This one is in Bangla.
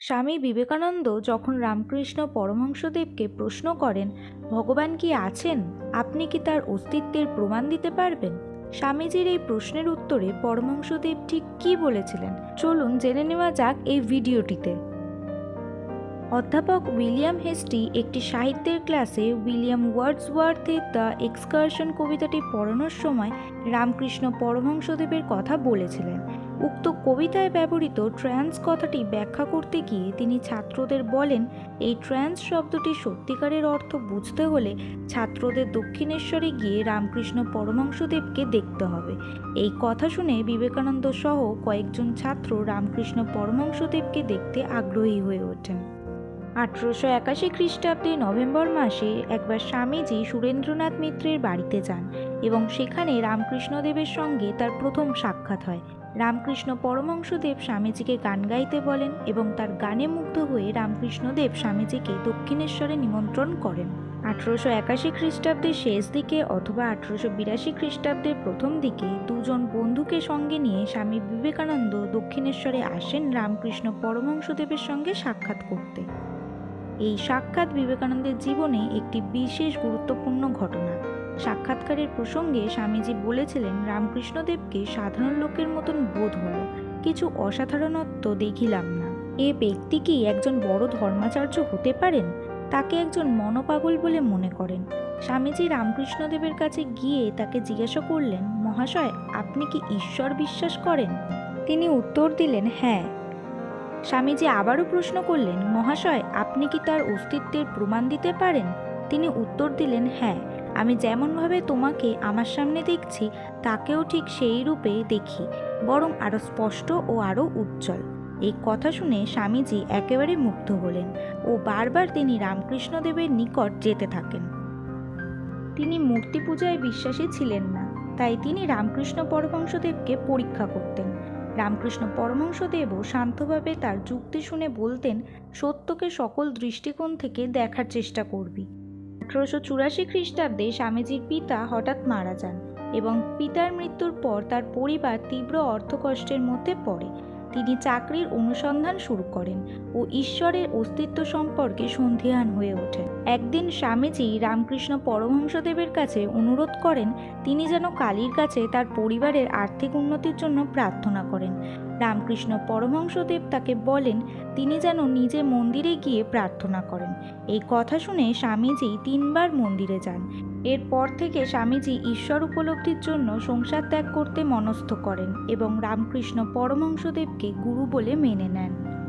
স্বামী বিবেকানন্দ যখন রামকৃষ্ণ পরমহংসদেবকে প্রশ্ন করেন, ভগবান কি আছেন? আপনি কি তার অস্তিত্বের প্রমাণ দিতে পারবেন? স্বামীজির এই প্রশ্নের উত্তরে পরমহংসদেব ঠিক কী বলেছিলেন, চলুন জেনে নেওয়া যাক এই ভিডিওটিতে। অধ্যাপক উইলিয়াম হেস্টি একটি সাহিত্যের ক্লাসে উইলিয়াম ওয়ার্ডসওয়ার্থের দ্য এক্সকারশন কবিতাটি পড়ানোর সময় রামকৃষ্ণ পরমহংসদেবের কথা বলেছিলেন। উক্ত কবিতায় ব্যবহৃত ট্রান্স কথাটি ব্যাখ্যা করতে গিয়ে তিনি ছাত্রদের বলেন, এই ট্রান্স শব্দটি সত্যিকারের অর্থ বুঝতে হলে ছাত্রদের দক্ষিণেশ্বরে গিয়ে রামকৃষ্ণ পরমহংসদেবকে দেখতে হবে। এই কথা শুনে বিবেকানন্দ সহ কয়েকজন ছাত্র রামকৃষ্ণ পরমহংসদেবকে দেখতে আগ্রহী হয়ে ওঠেন। আঠেরোশো একাশি খ্রিস্টাব্দে নভেম্বর মাসে একবার স্বামীজি সুরেন্দ্রনাথ মিত্রের বাড়িতে যান এবং সেখানে রামকৃষ্ণদেবের সঙ্গে তার প্রথম সাক্ষাৎ হয়। রামকৃষ্ণ পরমহংসদেব স্বামীজিকে গান গাইতে বলেন এবং তার গানে মুগ্ধ হয়ে রামকৃষ্ণদেব স্বামীজিকে দক্ষিণেশ্বরে নিমন্ত্রণ করেন। আঠেরোশো একাশি খ্রিস্টাব্দের শেষ দিকে অথবা আঠারোশো বিরাশি খ্রিস্টাব্দের প্রথম দিকে দুজন বন্ধুকে সঙ্গে নিয়ে স্বামী বিবেকানন্দ দক্ষিণেশ্বরে আসেন রামকৃষ্ণ পরমহংসদেবের সঙ্গে সাক্ষাৎ করতে। এই সাক্ষাৎ বিবেকানন্দের জীবনে একটি বিশেষ গুরুত্বপূর্ণ ঘটনা। সাক্ষাৎকারের প্রসঙ্গে স্বামীজি বলেছিলেন, রামকৃষ্ণদেবকে সাধারণ লোকের মতন বোধ হলো। কিছু অসাধারণত্ব দেখিলাম না। এ ব্যক্তি কি একজন বড় ধর্মাচার্য হতে পারেন? তাকে একজন মনোপাগল বলে মনে করেন। স্বামীজি রামকৃষ্ণদেবের কাছে গিয়ে তাকে জিজ্ঞাসা করলেন, মহাশয়, আপনি কি ঈশ্বর বিশ্বাস করেন? তিনি উত্তর দিলেন হ্যাঁ। স্বামীজি আবারও প্রশ্ন করলেন, মহাশয়, আপনি কি তার অস্তিত্বের প্রমাণ দিতে পারেন? তিনি উত্তর দিলেন হ্যাঁ। আমি যেমনভাবে তোমাকে আমার সামনে দেখছি, তাকেও ঠিক সেই রূপে দেখি, বরং আরও স্পষ্ট ও আরও উজ্জ্বল। এই কথা শুনে স্বামীজি একেবারে মুগ্ধ হলেন ও বারবার তিনি রামকৃষ্ণদেবের নিকট যেতে থাকেন। তিনি মূর্তি পূজায় বিশ্বাসী ছিলেন না, তাই তিনি রামকৃষ্ণ পরমহংসদেবকে পরীক্ষা করতেন। রামকৃষ্ণ পরমহংসদেবও শান্তভাবে তার যুক্তি শুনে বলতেন, সত্যকে সকল দৃষ্টিকোণ থেকে দেখার চেষ্টা করবি। আঠারোশো চুরাশি খ্রিস্টাব্দে স্বামীজির পিতা হঠাৎ মারা যান এবং পিতার মৃত্যুর পর তার পরিবার তীব্র অর্থকষ্টের মধ্যে পড়ে। তিনি চাকরির অনুসন্ধান শুরু করেন ও ঈশ্বরের অস্তিত্ব সম্পর্কে সন্ধিহান হয়ে ওঠেন। একদিন স্বামীজি রামকৃষ্ণ পরমহংসদেবের কাছে অনুরোধ করেন, তিনি যেন কালীর কাছে তার পরিবারের আর্থিক উন্নতির জন্য প্রার্থনা করেন। রামকৃষ্ণ পরমহংসদেব তাকে বলেন, তিনি যেন নিজে মন্দিরে গিয়ে প্রার্থনা করেন। এই কথা শুনে স্বামীজি তিনবার মন্দিরে যান। এরপর থেকে স্বামীজি ঈশ্বর উপলব্ধির জন্য সংসার ত্যাগ করতে মনস্থ করেন এবং রামকৃষ্ণ পরমহংসদেবকে গুরু বলে মেনে নেন।